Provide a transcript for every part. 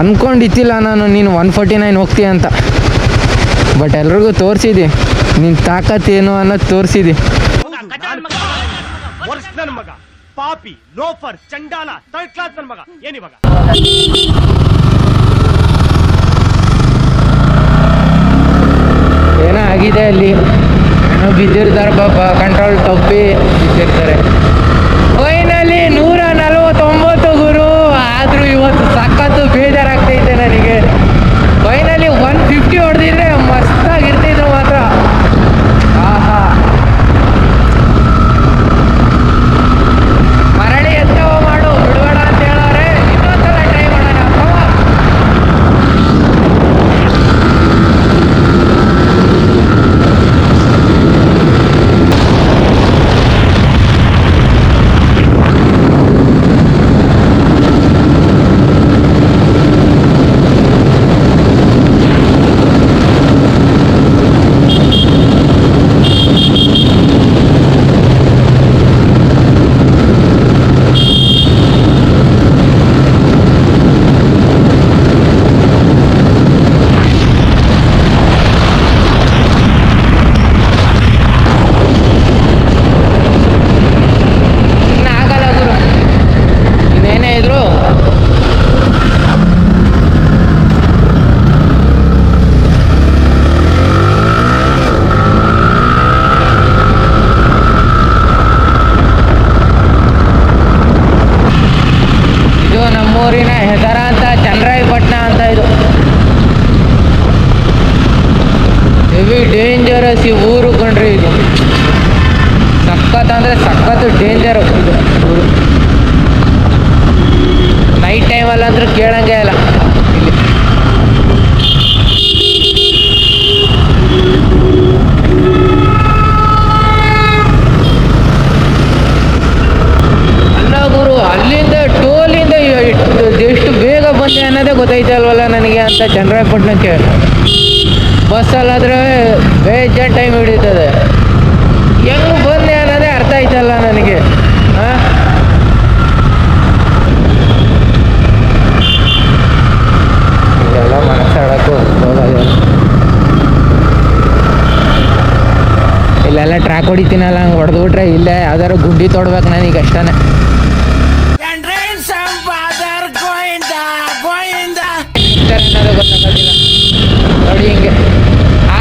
ಅಂದ್ಕೊಂಡಿತ್ತಿಲ್ಲ ನಾನು ನೀನು one forty nine ಹೋಗ್ತೀಯ ಅಂತ. ಬಟ್ ಎಲ್ರಿಗೂ ತೋರಿಸಿದಿ ನಿನ್ನ ಏನು ಅನ್ನೋದು ತೋರಿಸಿದಿ ಪಾಪಿ ಲೋಫರ್ ಚಂಡಾಲ ಥರ್ಡ್ ಕ್ಲಾಸ್ ನನ್ನ ಮಗ. ಏನಿವಾಗ ಏನೋ ಆಗಿದೆ ಅಲ್ಲಿ. ಏನೋ ಬಿದ್ದಿರ್ತಾರೆ ಪಾಪ ಕಂಟ್ರೋಲ್ ತಪ್ಪಿ ಬಿದ್ದಿರ್ತಾರೆ. ಫೈನಲಿ ಆದರೂ ಇವತ್ತು ಸಖತ್ತು ಬೇಜಾರಾಗ್ತೈತೆ ನನಗೆ. ಫೈನಲಿ ಒನ್ ಫಿಫ್ಟಿ ಹೊಡೆದಿದ್ರೆ ಹೆಸರ ಅಂತ, ಚಂದ್ರಾಯಪಟ್ಟಣ ಅಂತ ಇದು. ಹೆವಿ ಡೇಂಜರಸ್ ಈ ಊರು ಕಣ್ರಿ ಇದು. ಸಖತ್ ಅಂದ್ರೆ ಸಖತ್ ಡೇಂಜರ್ ಇದು. ನೈಟ್ ಅಂತೂ ಕೇಳಂಗೆ ಇಲ್ಲಿ ಅಲ್ಲ ಗುರು ಅಲ್ಲಿಂದ ಟೋಲಿಂದ ಎಷ್ಟು ಬೇಗ ಬಂದೆ ಅನ್ನೋದೇ ಗೊತ್ತಾಯ್ತಲ್ವಲ್ಲ ನನಗೆ ಅಂತ ಚಂದ್ರಾಯಪಟ್ಟಣಕ್ಕೆ ಬಸ್ಸಲ್ಲಾದ್ರೆ ಬೇಜಾರು ಟೈಮ್ ಹಿಡಿತದೆ. ಹೆಂಗ್ ಬಂದೆ ಅನ್ನೋದೇ ಅರ್ಥ ಆಯ್ತಲ್ಲ ನನಗೆ. ಇಲ್ಲೆಲ್ಲ ಟ್ರ್ಯಾಕ್ ಹೊಡಿತೀನಲ್ಲ, ಹಂಗೆ ಹೊಡೆದ್ಬಿಟ್ರೆ ಇಲ್ಲೇ ಯಾವ್ದಾದ್ರು ಗುಂಡಿ ತೊಡ್ಬೇಕು ನನಗೆ ಅಷ್ಟೇ ಗೊತ್ತಾಗೋದಿಲ್ಲ. ನೋಡಿ ಹಿಂಗೆ.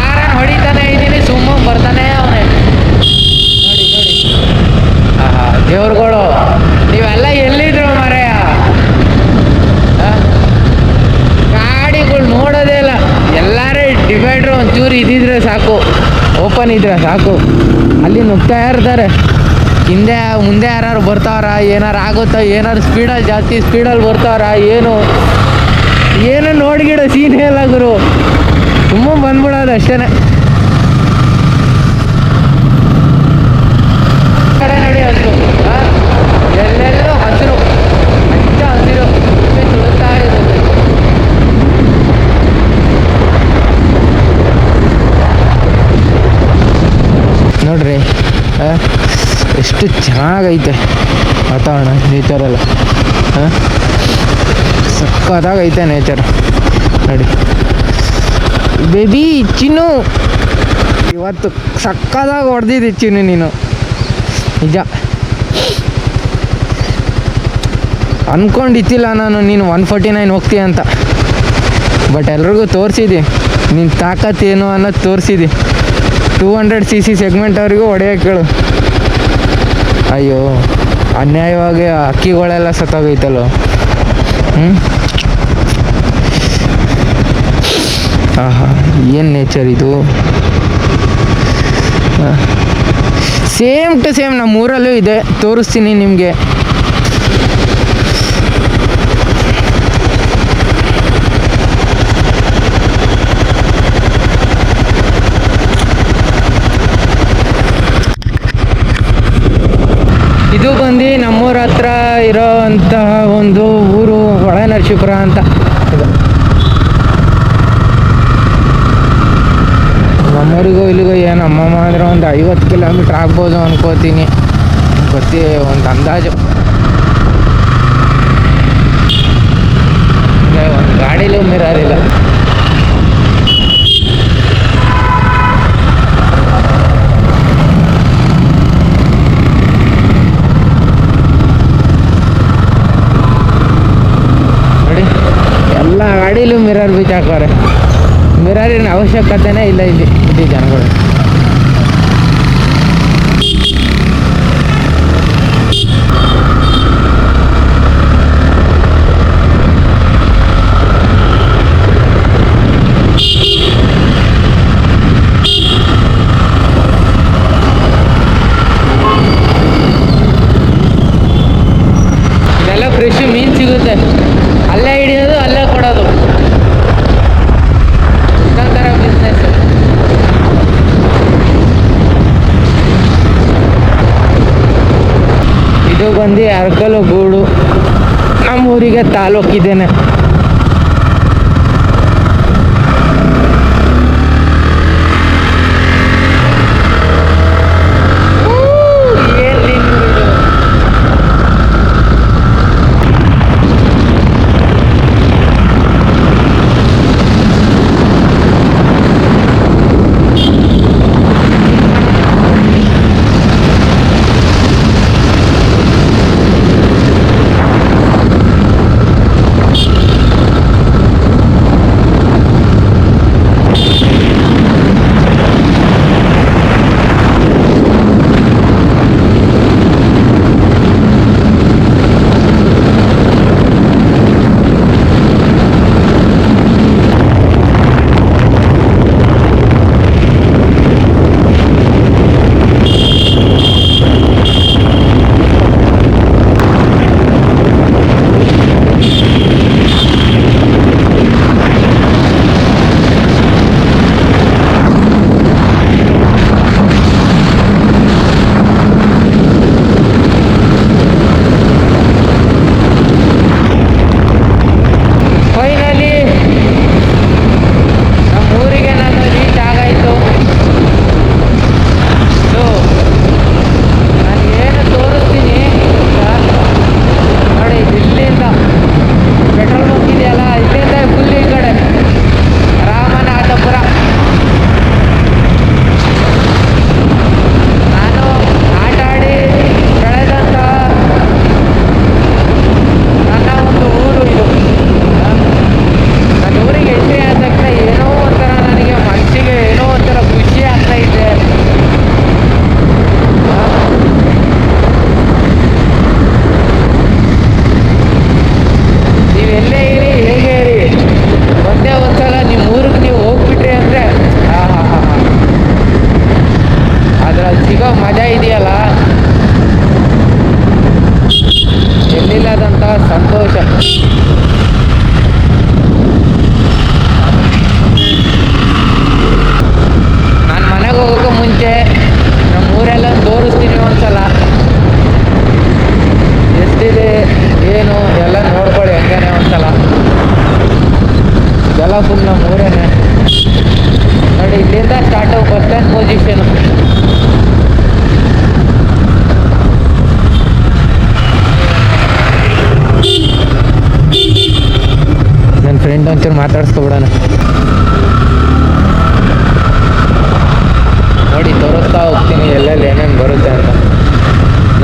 ಆರಾಮ್ ಹೊಡಿತಾನೆ ಇದ್ದೀನಿ, ಸುಮ್ಮನೆ ಬರ್ತಾನೆ ಅವನೇ. ನೋಡಿ ನೋಡಿ. ಆಹಾ, ದೇವ್ರುಗಳು, ನೀವೆಲ್ಲ ಎಲ್ಲಿದ್ರು ಮರೆಯ? ಗಾಡಿಗಳು ನೋಡೋದೇ ಇಲ್ಲ. ಎಲ್ಲಾರೇ ಡಿವೈಡ್ರು ಒಂಚೂರು ಇದ್ದಿದ್ರೆ ಸಾಕು. ಓಪನ್ ಇದ್ರೆ ಸಾಕು. ಅಲ್ಲಿ ನುಗ್ತಾ ಇರ್ತಾರೆ. ಹಿಂದೆ, ಮುಂದೆ ಯಾರು ಬರ್ತಾವ್ರ? ಏನಾರು ಆಗುತ್ತೋ? ಏನಾರು ಸ್ಪೀಡಲ್ಲಿ ಜಾಸ್ತಿ ಸ್ಪೀಡಲ್ಲಿ ಬರ್ತಾವ್ರ? ಏನು? ಏನು ನೋಡ್ಗಿಡ ಸೀನೇ ಇಲ್ಲ ಗುರು. ತುಂಬ ಬಂದ್ಬಿಡೋದು ಅಷ್ಟೇನೆ. ಕಡೆ ಎಲ್ಲೆಲ್ಲೂ ಹಸಿರು. ಹಸಿರು. ಇರುತ್ತೆ ನೋಡ್ರಿ ಎಷ್ಟು ಚೆನ್ನಾಗೈತೆ ವಾತಾವರಣ ನೇಚರೆಲ್ಲ ಹಾಂ ಸಕ್ಕತ್ತಾಗೈತೆ ನೇಚರ್ ಬೇಬಿ, ಚಿನ್ನು. ಇವತ್ತು ಸಕ್ಕದಾಗಿ ಹೊಡೆದಿದ್ದೆ ಚಿನ್ನು ನೀನು. ನಿಜ. ಅಂದ್ಕೊಂಡಿತ್ತಿಲ್ಲ ನಾನು, ನೀನು ಒನ್ ಫೋರ್ಟಿ ನೈನ್ ಹೋಗ್ತೀಯ ಅಂತ. ಬಟ್ ಎಲ್ರಿಗೂ ತೋರಿಸಿದಿ ನಿನ್ನ ತಾಕತ್ತೇನು ಅನ್ನೋದು ತೋರಿಸಿದಿ ಟೂ ಹಂಡ್ರೆಡ್ ಸಿ ಸಿ ಸೆಗ್ಮೆಂಟ್ವರೆಗೂ ಹೊಡೆಯೋಕೆ ಕೇಳು. ಅಯ್ಯೋ, ಅನ್ಯಾಯವಾಗಿ ಅಕ್ಕಿಗಳೆಲ್ಲ ಸತ್ತೋಗೈತಲ್ಲೋ. ಹ್ಞೂ ಆಹಾ. ಏನು ನೇಚರ್ ಇದು? ಸೇಮ್ ಟು ಸೇಮ್ ನಮ್ಮ ಊರಲ್ಲೂ ಇದೆ, ತೋರಿಸ್ತೀನಿ ನಿಮಗೆ. ಇದು ಬಂದು ನಮ್ಮೂರ ಹತ್ರ ಇರೋ ಅಂತಹ ಒಂದು ಊರು ಹೊಳೆನರಸೀಪುರ ಅಂತ. ಅಂದಾಜು ಒಂದು ಗಾಡಿಲೂ ಮಿರರ್ ಇಲ್ಲ ನೋಡಿ, ಎಲ್ಲ ಗಾಡಿಲೂ ಮಿರರ್ ಬೀಚ್ ಹಾಕೋರೆ ಮಿರರಿನ ಅವಶ್ಯಕತೆನೇ ಇಲ್ಲ ಇಲ್ಲಿ ಇಲ್ಲಿ ಜನಗಳು. ಅರಕಲಗೂಡು ನಮ್ಮೂರಿಗೆ ತಾಲೂಕಿದ್ದೇನೆ.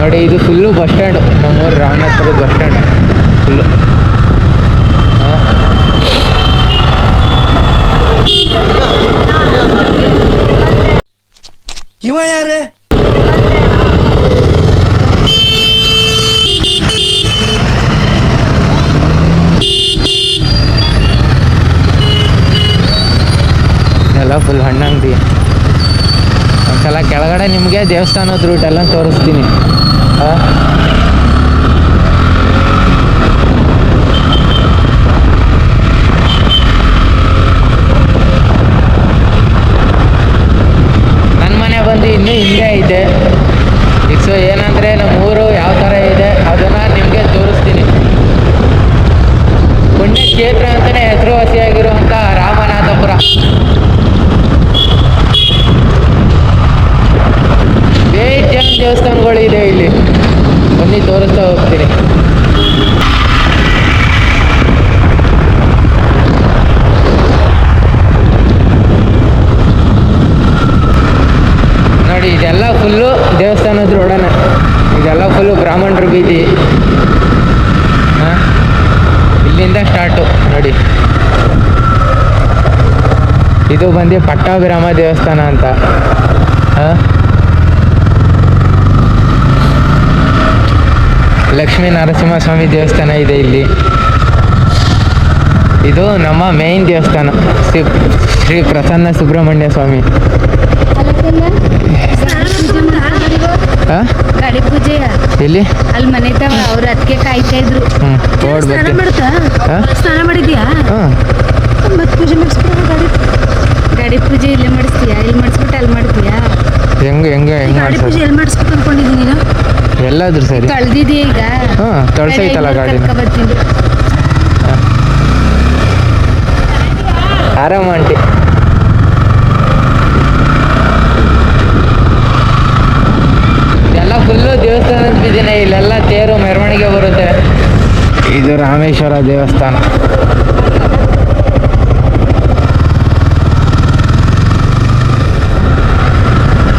ನೋಡಿ, ಇದು ಫುಲ್ಲು ಬಸ್ ಸ್ಟ್ಯಾಂಡ್ ನಮ್ಮೂರು ರಾಮನಾಥಪುರದ ಬಸ್ ಸ್ಟ್ಯಾಂಡ್ ಫುಲ್ಲು ಇವ ಯಾರೇ? ಎಲ್ಲ ಫುಲ್ ಹಣ್ಣಂಗಡಿ ಒಂದ್ಸಲ ಕೆಳಗಡೆ ನಿಮಗೆ ದೇವಸ್ಥಾನದ ರೂಟ್ ಎಲ್ಲ ತೋರಿಸ್ತೀನಿ. Ha? ಬಂದು ಗ್ರಾಮ ದೇವಸ್ಥಾನ ಅಂತ. ಲಕ್ಷ್ಮೀ ನರಸಿಂಹ ಸ್ವಾಮಿ ದೇವಸ್ಥಾನ ಇದೆ ಇಲ್ಲಿ. ಇದು ನಮ್ಮ ಮೇನ್ ದೇವಸ್ಥಾನ ಶ್ರೀ ಶ್ರೀ ಪ್ರಸನ್ನ ಸುಬ್ರಹ್ಮಣ್ಯ ಸ್ವಾಮಿ. ಎಲ್ಲಿ? ಅಲ್ಲಿ ಮನೆ ತವ ಅವ್ರ ಅದಕ್ಕೆ ಕಾಯ್ತಾ ಇದ್ರು. ಸ್ನಾನ ಮಾಡಿದ್ಯಾ? ಮತ್ತೆ ಪೂಜೆ ಮಾಡಿಸ್ಕೊಂಡು ಗಾಡಿ. ಗಾಡಿ ಪೂಜೆ ಇಲ್ಲೇ ಮಾಡಿಸ್ತೀಯಾ? ಇಲ್ಲಿ ಮಾಡಿಸ್ಬಿಟ್ಟು ಅಲ್ಲಿ ಮಾಡ್ತೀಯಾ? ಹೆಂಗೆ ಹೆಂಗೆ ಹೆಂಗೆ ಗಾಡಿ ಪೂಜೆ ಎಲ್ಲಿ ಮಾಡಿಸ್ಬೇಕು ಅನ್ಕೊಂಡಿದ್ದೀನಿ ಈಗ ಎಲ್ಲಾದ್ರೂ ಸರಿ. ಕಳ್ದಿದೀಯ ಈಗ? ಹಾ, ತಳ್ಸೈತಲ್ಲ ಗಾಡಿ ಬರ್ತೀನಿ ಆರಾಮ ಆಂಟಿ. ಎಲ್ಲ ಫುಲ್ಲು ದೇವಸ್ಥಾನದ ಬಿದ್ದಿನ ಇಲ್ಲೆಲ್ಲ ತೇರು ಮೆರವಣಿಗೆ ಬರುತ್ತೆ. ಇದು ರಾಮೇಶ್ವರ ದೇವಸ್ಥಾನ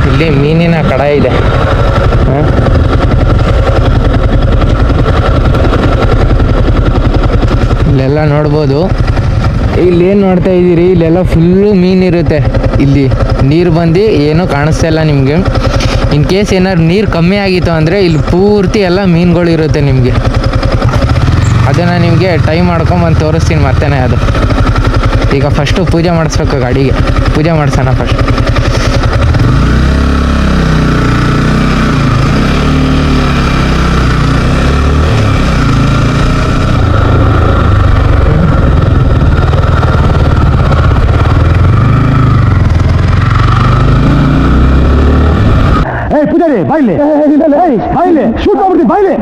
ಇಲ್ಲಿ ಕಡ ಇದೆ. ಇಲ್ಲೆಲ್ಲ ನೋಡ್ಬೋದು. ಇಲ್ಲಿ ಏನು ನೋಡ್ತಾ ಇದ್ದೀರಿ? ಇಲ್ಲೆಲ್ಲ ಫುಲ್ಲು ಮೀನಿರುತ್ತೆ ಇಲ್ಲಿ ನೀರು ಬಂದು ಏನೂ ಕಾಣಿಸ್ತಾ ಇಲ್ಲ ನಿಮಗೆ. ಇನ್ ಕೇಸ್ ಏನಾದ್ರು ನೀರು ಕಮ್ಮಿ ಆಗಿತ್ತು ಅಂದರೆ ಇಲ್ಲಿ ಪೂರ್ತಿ ಎಲ್ಲ ಮೀನುಗಳು ಇರುತ್ತೆ ನಿಮಗೆ. ಅದನ್ನು ನಿಮಗೆ ಟೈಮ್ ಮಾಡ್ಕೊಂಬಂದು ತೋರಿಸ್ತೀನಿ ಮತ್ತೆನೇ ಅದು. ಈಗ ಫಸ್ಟು ಪೂಜೆ ಮಾಡಿಸ್ಬೇಕು ಗಾಡಿಗೆ. ಪೂಜೆ ಮಾಡಿಸೋಣ ಫಸ್ಟ್ ಏ ಪೂಜಾರಿ ಬಾಯ್ಲಿ ಬಾಯ್ಲಿ ಶೂಟ್ ಮಾಡ್ಬಿಡ್ತೀನಿ ಬಾಯ್ಲಿ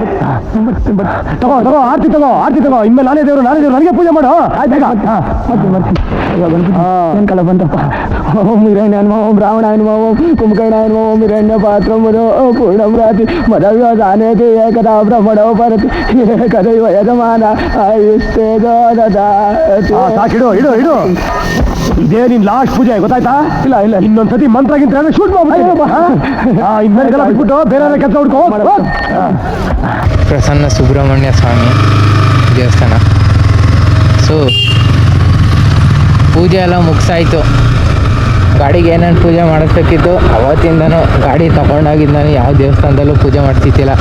ತಗೋ ತಗೋ ಆರ್ತಿ ತಗೋ ಆರ್ತಿ ತಗೋ ಇನ್ಮೇಲೆ ನಾನೇ ದೇವರು ನಾನೇ ದೇವರು ನನಗೆ ಪೂಜೆ ಮಾಡು ಏನ್ ಕಲ ಬಂತಪ್ಪ ಓಂ ಹಿರಣ್ಯ ಓಂ ರಾವಣ ಓಂ ಕುಂಭಕರ್ಣ ಓಂ ಹಿರಣ್ಯ ಪಾತ್ರ ಮನೋ ಪೂರ್ಣಂ ರಾತಿ ಮದವ್ಯ ದಾನೇತಿ ಏಕದಾ ಬ್ರಹ್ಮಣೋ ಪರತಿ ಏಕದೈವ ಯಜಮಾನ ಆಯುಸ್ತೇಜೋ ದದಾತಿ. ಸಾಕಿಡು ಇಡು ಇಡು ಇದೇ ನಿನ್ ಲಾಸ್ಟ್ ಪೂಜೆ ಗೊತ್ತಾಯ್ತಾ? ಇಲ್ಲ ಇಲ್ಲ ಇನ್ನೊಂದ್ಸತಿ ಮಂತ್ರ ಗಿಂತ ಶೂಟ್ ಮಾಡ್ಬಿಟ್ಟು ಬಿಟ್ಬಿಟ್ಟು ಬೇರೆ ಕೆಲಸ ಹುಡ್ಕೋ. ಪ್ರಸನ್ನ ಸುಬ್ರಹ್ಮಣ್ಯ ಸ್ವಾಮಿ ದೇವಸ್ಥಾನ. ಸೊ ಪೂಜೆ ಎಲ್ಲ ಮುಗಿಸಾಯ್ತು. ಗಾಡಿಗೆ ಏನೇನು ಪೂಜೆ ಮಾಡಿಸ್ಬೇಕಿತ್ತು ಅವತ್ತಿಂದನೂ ಗಾಡಿ ತಗೊಂಡಾಗಿದ್ದಾನು ಯಾವ ದೇವಸ್ಥಾನದಲ್ಲೂ ಪೂಜೆ ಮಾಡ್ತಿದ್ದಿಲ್ಲ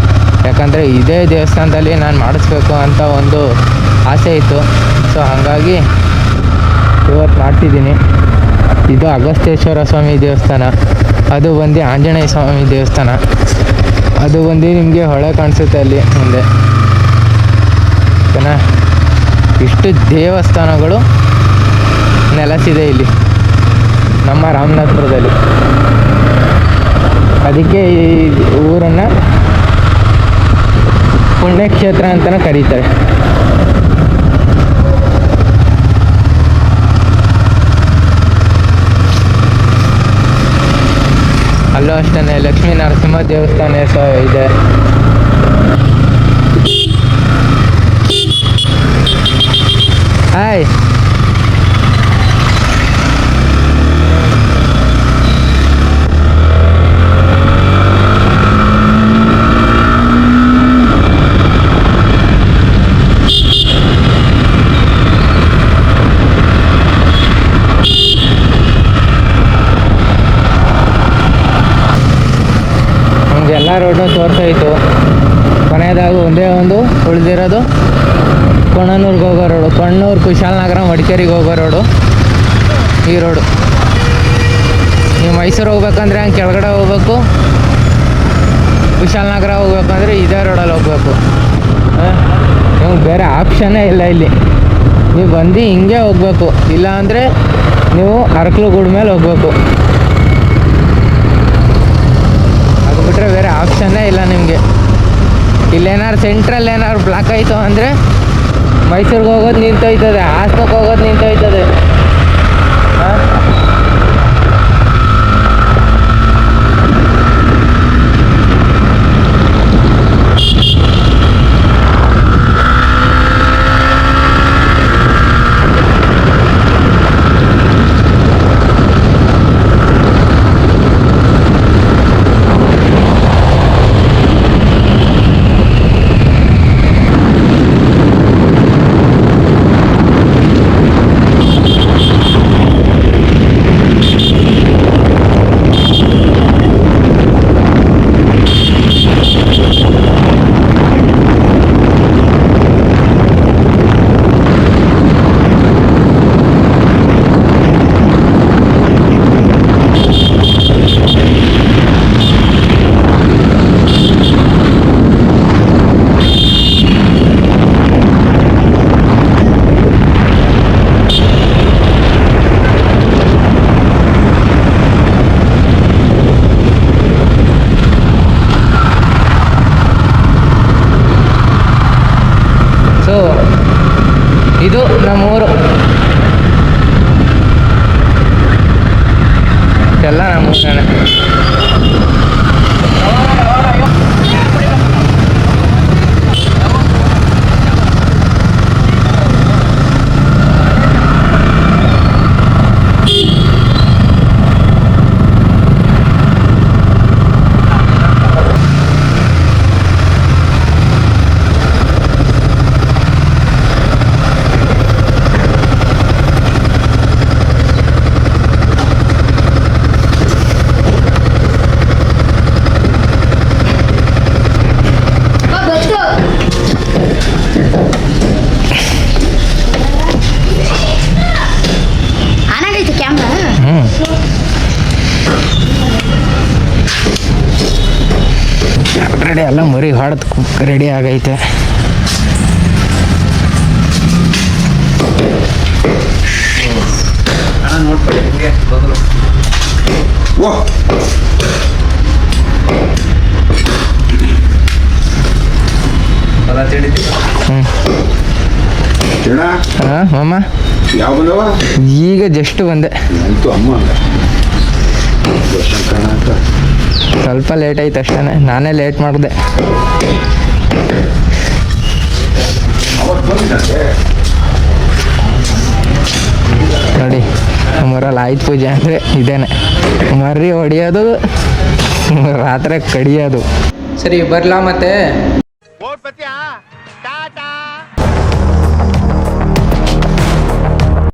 ಯಾಕಂದರೆ ಇದೇ ದೇವಸ್ಥಾನದಲ್ಲಿ ನಾನು ಮಾಡಿಸ್ಬೇಕು ಅಂತ ಒಂದು ಆಸೆ ಇತ್ತು. ಸೊ ಹಾಗಾಗಿ ಇವತ್ತು ಮಾಡ್ತಿದ್ದೀನಿ ಇದು ಅಗಸ್ತೇಶ್ವರ ಸ್ವಾಮಿ ದೇವಸ್ಥಾನ. ಅದು ಬಂದು ಆಂಜನೇಯ ಸ್ವಾಮಿ ದೇವಸ್ಥಾನ. ಅದು ಬಂದು ನಿಮಗೆ ಹೊಳೆ ಕಾಣಿಸುತ್ತೆ ಅಲ್ಲಿ ಮುಂದೆ. ಓಕೆನಾ? ಇಷ್ಟು ದೇವಸ್ಥಾನಗಳು ನೆಲೆಸಿದೆ ಇಲ್ಲಿ. ನಮ್ಮ ರಾಮನಾಥಪುರದಲ್ಲಿ. ಅದಕ್ಕೆ ಈ ಊರನ್ನು ಪುಣ್ಯಕ್ಷೇತ್ರ ಅಂತಲೇ ಕರೀತಾರೆ. ಅಲ್ಲೂ ಅಷ್ಟೇ ಲಕ್ಷ್ಮೀ ನರಸಿಂಹ ದೇವಸ್ಥಾನ ಇದೆ. ಹಾಯ್ ನಮ್ಗೆ ಎಲ್ಲ ರೋಡು ತೋರ್ಸಾಯಿತು ಕೊನೆಯದಾಗಿ ಒಂದೇ ಒಂದು ಉಳಿದಿರೋದು ಕೊಣನೂರ್ಗೆ ನಗರ ಕುಶಾಲನಗರ ಮಡಿಕೇರಿಗೆ ಹೋಗೋ ರೋಡು ಈ ರೋಡು ನೀವು ಮೈಸೂರು ಹೋಗ್ಬೇಕಂದ್ರೆ ಹಂಗೆ ಕೆಳಗಡೆ ಹೋಗ್ಬೇಕು. ಕುಶಾಲನಗರ ಹೋಗ್ಬೇಕಂದ್ರೆ ಇದೇ ರೋಡಲ್ಲಿ ಹೋಗ್ಬೇಕು. ನಿಮ್ಗೆ ಬೇರೆ ಆಪ್ಷನ್ನೇ ಇಲ್ಲ ಇಲ್ಲಿ. ನೀವು ಬಂದು ಹಿಂಗೆ ಹೋಗ್ಬೇಕು. ಇಲ್ಲ ಅಂದರೆ ನೀವು ಅರಕಲುಗೂಡ್ ಮೇಲೆ ಹೋಗ್ಬೇಕು. ಅದು ಬಿಟ್ಟರೆ ಬೇರೆ ಆಪ್ಷನ್ನೇ ಇಲ್ಲ ನಿಮಗೆ. ಇಲ್ಲೇನಾರು ಸೆಂಟ್ರಲ್ ಏನಾದ್ರು ಬ್ಲಾಕ್ ಆಯಿತು ಅಂದರೆ ಮೈಸೂರಿಗೆ ಹೋಗೋದು ನಿಂತೋಯ್ತದೆ ಹಾಸನಕ್ಕೆ ಹೋಗೋದು ನಿಂತೋಯ್ತದೆ. ಹಾಂ? ಕಡೆ ಹೊಡೆದು ರೆಡಿ ಆಗೈತೆ. ಮಾಮ? ಈಗ ಜಸ್ಟ್ ಬಂದೆ. ಅಂತೂ ಅಮ್ಮ? ಸ್ವಲ್ಪ ಲೇಟ್ ಆಯ್ತು ಅಷ್ಟೇ ನಾನೇ ಲೇಟ್ ಮಾಡಿದೆ. ನೋಡಿ ನಮ್ಮೂರಲ್ಲಿ ಆಯ್ತು ಪೂಜೆ ಅಂದರೆ ಇದೇನೆ. ಮರ್ರಿ ಹೊಡಿಯೋದು ರಾತ್ರಿ ಕಡಿಯೋದು. ಸರಿ ಬರಲಾ ಮತ್ತೆ? ಟಾಟಾ!